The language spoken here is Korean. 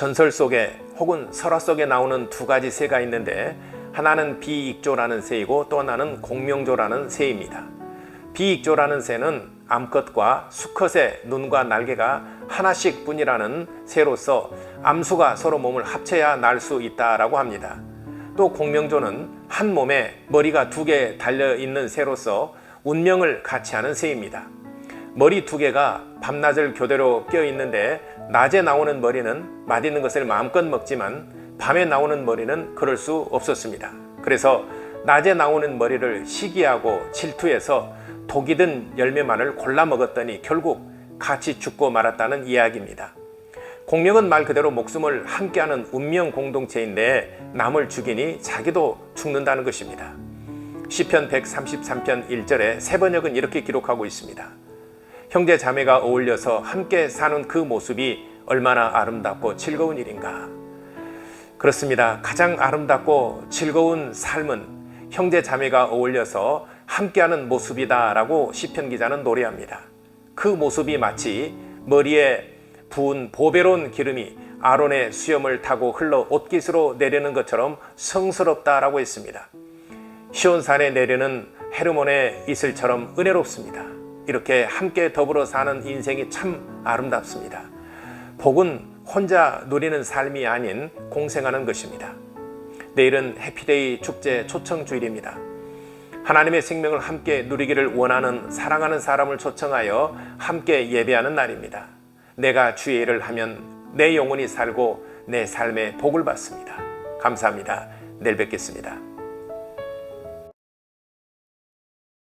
전설 속에 혹은 설화 속에 나오는 두 가지 새가 있는데 하나는 비익조라는 새이고 또 하나는 공명조라는 새입니다. 비익조라는 새는 암컷과 수컷의 눈과 날개가 하나씩 뿐이라는 새로서 암수가 서로 몸을 합쳐야 날 수 있다라고 합니다. 또 공명조는 한 몸에 머리가 두 개 달려 있는 새로서 운명을 같이 하는 새입니다. 머리 두 개가 밤낮을 교대로 껴 있는데 낮에 나오는 머리는 맛있는 것을 마음껏 먹지만 밤에 나오는 머리는 그럴 수 없었습니다. 그래서 낮에 나오는 머리를 시기하고 질투해서 독이 든 열매만을 골라 먹었더니 결국 같이 죽고 말았다는 이야기입니다. 공명은 말 그대로 목숨을 함께하는 운명 공동체인데 남을 죽이니 자기도 죽는다는 것입니다. 시편 133편 1절에 세 번역은 이렇게 기록하고 있습니다. 형제 자매가 어울려서 함께 사는 그 모습이 얼마나 아름답고 즐거운 일인가. 그렇습니다. 가장 아름답고 즐거운 삶은 형제 자매가 어울려서 함께하는 모습이다라고 시편 기자는 노래합니다. 그 모습이 마치 머리에 부은 보배로운 기름이 아론의 수염을 타고 흘러 옷깃으로 내리는 것처럼 성스럽다라고 했습니다. 시온산에 내리는 헤르몬의 이슬처럼 은혜롭습니다. 이렇게 함께 더불어 사는 인생이 참 아름답습니다. 복은 혼자 누리는 삶이 아닌 공생하는 것입니다. 내일은 해피데이 축제 초청 주일입니다. 하나님의 생명을 함께 누리기를 원하는 사랑하는 사람을 초청하여 함께 예배하는 날입니다. 내가 주의 일을 하면 내 영혼이 살고 내 삶에 복을 받습니다. 감사합니다. 내일 뵙겠습니다.